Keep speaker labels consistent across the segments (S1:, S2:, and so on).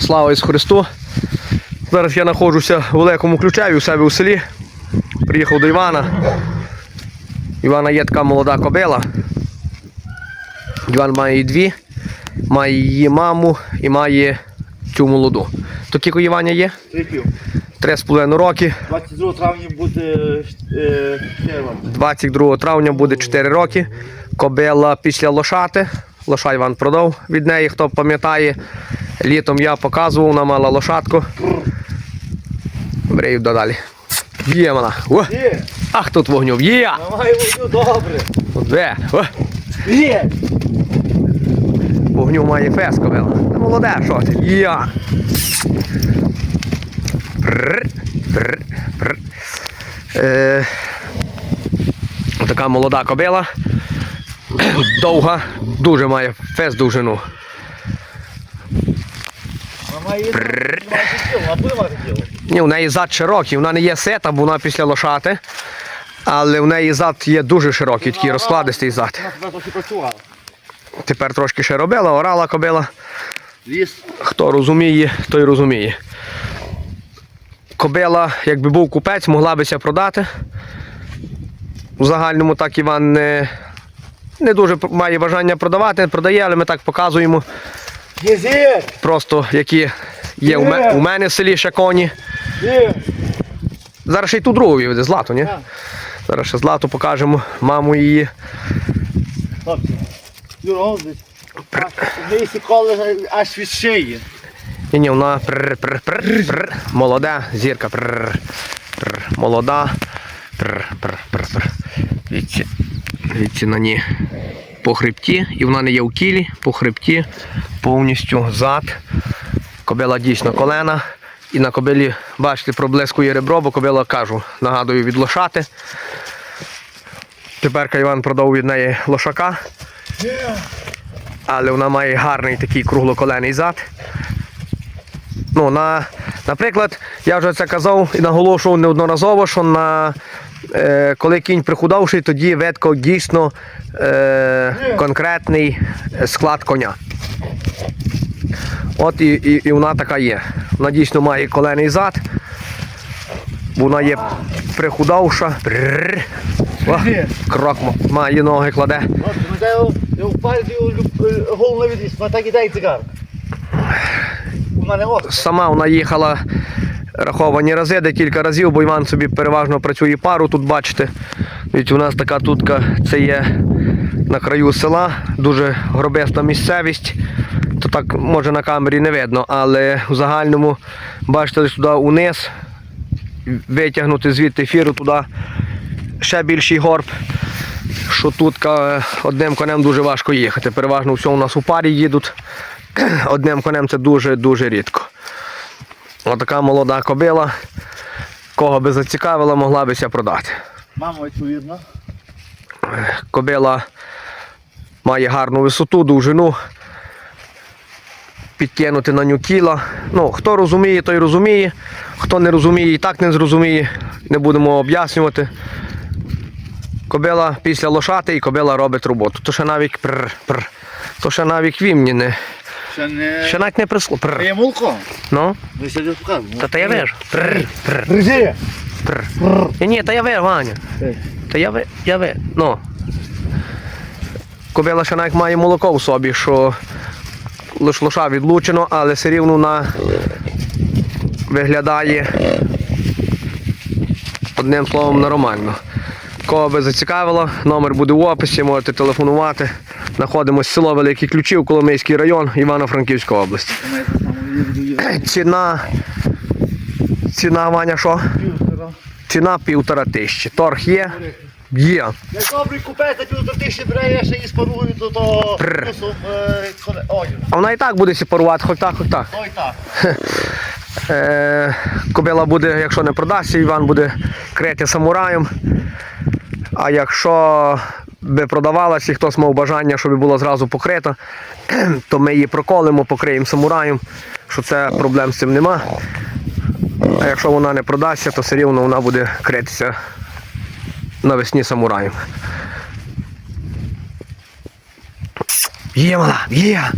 S1: Слава Ісусу Христу! Зараз я знаходжуся в Великому Ключеві у себе у селі. Приїхав до Івана. Івана є така молода кобила. Іван має її дві, має її маму і має цю молоду. То кілько Іваня є? Три з половиною роки.
S2: 22 травня буде е, Києва.
S1: 22 травня буде 4 роки. Кобила після лошати. Лоша Іван продав від неї, хто пам'ятає. Літом я показував, вона мала лошадку. Брею додалі. Є вона. О! Ах, тут вогню. Є!
S2: має вогню добре.
S1: Де? О!
S2: Є.
S1: Вогню має фес кобила. Та молоде, що ти? Є! Прр, прр, прр. Е, така молода кобила. Довга, дуже має фес довжину.
S2: Вона має має тіло, а буде мати тіло.
S1: Ні, у неї зад широкий, вона не є сета, бо вона після лошати. Але в неї зад є дуже широкий, такий розкладистий зад. Тепер трошки ще робила, орала кобила. Хто розуміє, той розуміє. Кобила, якби був купець, могла би ся продати. У загальному так Іван не, не дуже має бажання продавати, продає, але ми так показуємо просто, які є у, ме- у мене в селі ще коні. Зараз ще й ту другу виведе, злату, ні? Зараз ще злату покажемо, маму її.
S2: Аж від шиї.
S1: Ні, ні, вона прр, прр, прр, прр, молода, зірка, прр, прр, молода. Прр, прр, прр. Дивіться, дивіться на ній по хребті, і вона не є в кілі, по хребті повністю зад. Кобила дійсно колена. І на кобилі, бачите, проблискує ребро, бо кобила кажу, нагадую, від лошати. Тепер Іван продав від неї лошака. Але вона має гарний такий круглоколений зад. Ну, на, наприклад, я вже це казав і наголошував неодноразово, що на, коли кінь прихудавший, тоді ветко дійсно е, конкретний склад коня. От і, і, і вона така є. Вона дійсно має колений зад. Вона є прихудавша. О, крок має ноги кладе. Сама вона їхала раховані рази, декілька разів, бо Іван собі переважно працює пару, тут бачите. Від у нас така тутка, це є на краю села, дуже гробиста місцевість. То так може на камері не видно, але в загальному бачите туди униз, витягнути звідти фіру туди ще більший горб. Що тут одним конем дуже важко їхати. Переважно все у нас у парі їдуть. Одним конем це дуже-дуже рідко. Отака молода кобила. Кого би зацікавила, могла би ся продати.
S2: Мамо, відповідно.
S1: Кобила має гарну висоту, довжину. Підкинути на ню кіла. Ну, хто розуміє, той розуміє. Хто не розуміє і так не зрозуміє. Не будемо об'яснювати. Кобила після лошати і кобила робить роботу. То ще навіть прр, прр. То ще навіть вімні не.
S2: Ще не...
S1: Ще навіть не присло. Прр.
S2: Є молоко.
S1: Ну,
S2: Ви сьогодні показуємо.
S1: та, та я вижу. Прр, прр,
S2: Друзі!
S1: прр. Ні, ні, та я ви, Ваня. Та я ви, я ви. Ну. Кобила ще навіть має молоко в собі, що лиш лоша відлучено, але все рівно вона виглядає одним словом нормально. Кого би зацікавило, номер буде в описі, можете телефонувати. Знаходимося село Великі Ключів, Коломийський район, Івано-Франківська область. Ціна. Ціна, Ваня, що? Ціна півтора тисячі. Торг є? Є.
S2: Як добрий купець, та пів тисячі бере, я ще і спарую до того плюсом е.
S1: А вона і так буде сепарувати, хоч так, хоч так.
S2: Ой так.
S1: Е, кобила буде, якщо не продасться, Іван буде крити самураєм. А якщо би продавалася і хтось мав бажання, щоб була зразу покрита, то ми її проколимо, покриємо самураєм, що це проблем з цим нема. А якщо вона не продасться, то все рівно вона буде критися навесні самураєм. Є мала, є.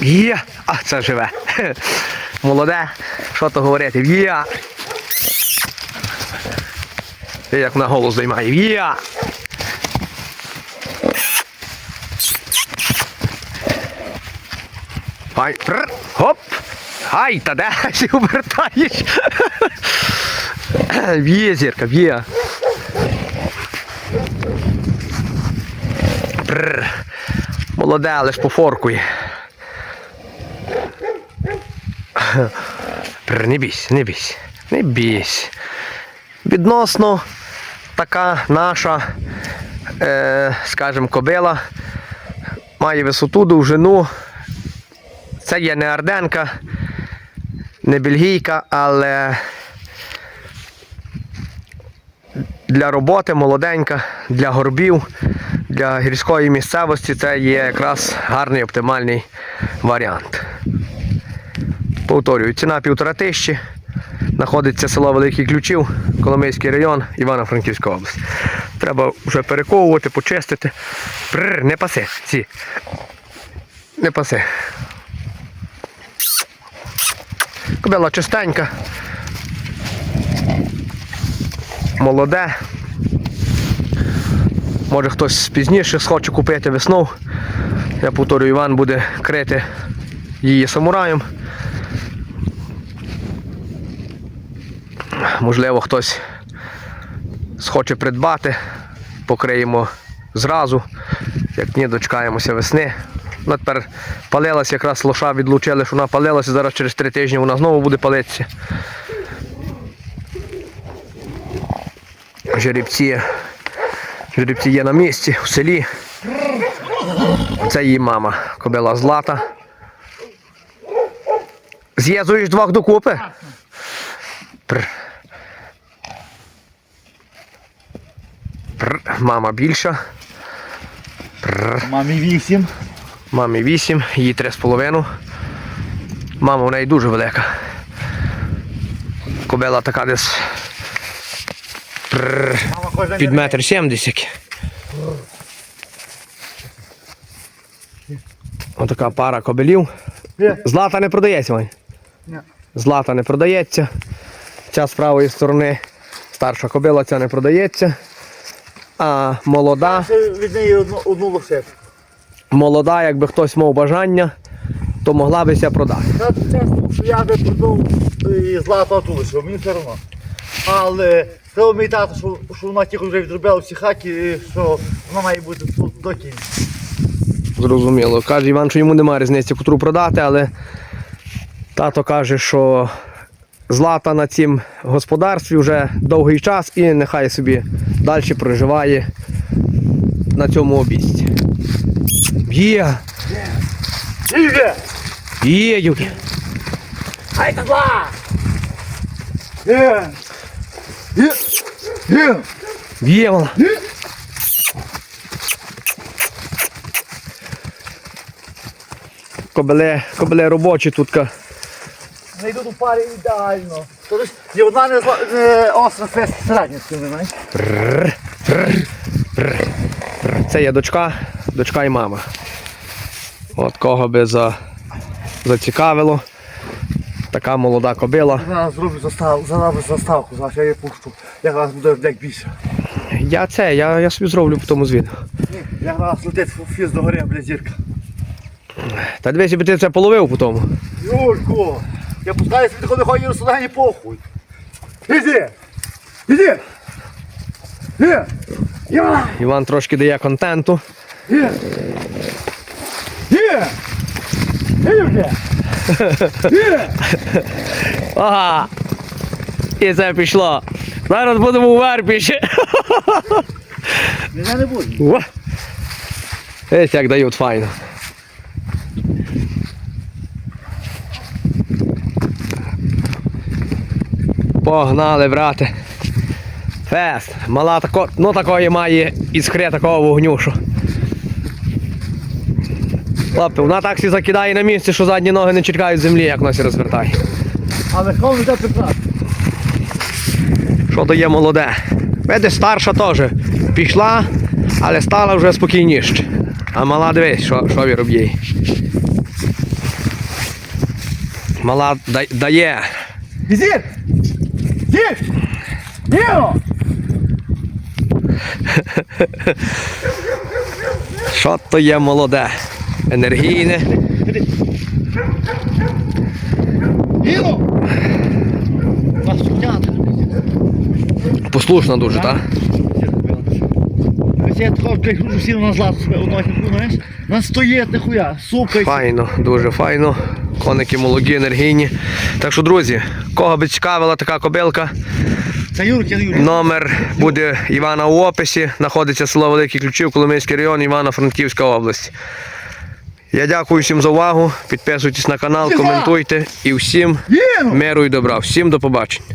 S1: Є. А це живе. Молоде, що то говорити? Ти як на голос займає. В'я! Ай, прр, хоп! Ай, та де ти обертаєш? В'є, зірка, в'є. Молоде, але ж пофоркує. Прр, не бійся, не бійся, не бійся. Відносно така наша, е, скажімо, кобила має висоту, довжину. Це є не арденка, не бельгійка, але для роботи молоденька, для горбів, для гірської місцевості це є якраз гарний оптимальний варіант. Повторюю, ціна півтора тисячі. Знаходиться село Великий Ключів, Коломийський район, Івано-Франківська область. Треба вже перековувати, почистити. Пррр, не паси, ці. Не паси. Кобила чистенька. Молоде. Може хтось пізніше схоче купити весну. Я повторюю, Іван буде крити її самураєм. Можливо, хтось схоче придбати, покриємо зразу, як ні, дочекаємося весни. Вона тепер палилася, якраз лоша відлучили, що вона палилася, зараз через три тижні вона знову буде палитися. Жеребці, жеребці є на місці, в селі. Це її мама, кобила злата. З'єднуєш двох докупи? Пр. Пр. Мама більша. Пр.
S2: Мамі вісім.
S1: Мамі 8, їй 3,5. Мама в неї дуже велика. Кобила така десь під метр сімдесят. Отака пара кобилів. Злата не продається, Вань. Злата не продається. Ця з правої сторони старша кобила, ця не продається. А молода.
S2: Від неї одну, одну лошадку.
S1: Молода, якби хтось мав бажання, то могла би ся продати.
S2: Та чесно, що я би продав і злато ту мені все одно. Але сказав мій тато, що, що вона тільки вже відробила всі хаки, і що вона має бути тут до кінця.
S1: Зрозуміло. Каже Іван, що йому немає різниці, котру продати, але тато каже, що злата на цім господарстві вже довгий час і нехай собі далі проживає на цьому обісті. Є,
S2: Іде!
S1: є, Юрій.
S2: Ай та зла! Є! Є! Є!
S1: Є вона. Кобеле, кобеле робочі тут.
S2: Не йдуть у парі ідеально. Тобто ні одна не, зла, не остра фест середня з цим, знаєш?
S1: Це є дочка, дочка і мама. От кого би за, зацікавило. Така молода кобила.
S2: Зараз зроблю заставку, зараз заставку, зараз я її пущу. Якраз буде як більше.
S1: Я це, я, я собі зроблю по тому звіт.
S2: Ні, якраз летить фіз до гори, бля, зірка.
S1: Та дивись, би ти це половив по тому.
S2: Юрко, я пускаю собі коли ходить розсудання похуй. Іди! Іди! Іди!
S1: Іван трошки дає контенту.
S2: Іди!
S1: Ага. І це пішло. Зараз будемо у верпіші.
S2: Мене не буде.
S1: Ось як дають файно. Погнали, брате. Фест. Мала тако, ну такої має іскри такого вогню, що. Хлопці, вона так всі закидає на місці, що задні ноги не чекають землі, як вона сі розвертає.
S2: А верхом йде прекрасно.
S1: Що дає молоде? Видиш, старша теж пішла, але стала вже спокійніше. А мала дивись, що, що він робить. Мала да- дає.
S2: Візір! Зір! Діно!
S1: Що то є молоде? Енергійне. Послушна дуже, так?
S2: Я трохи гружу на злату себе уносить, знаєш? Нас стоїть нихуя, сука.
S1: Файно, дуже файно. Коники молоді, енергійні. Так що, друзі, кого би цікавила така кобилка,
S2: Це Юрки, Юрки.
S1: номер буде Івана у описі. Знаходиться село Великий Ключів, Коломийський район, Івано-Франківська область. Я дякую всім за увагу. Підписуйтесь на канал, коментуйте і всім миру і добра. Всім до побачення.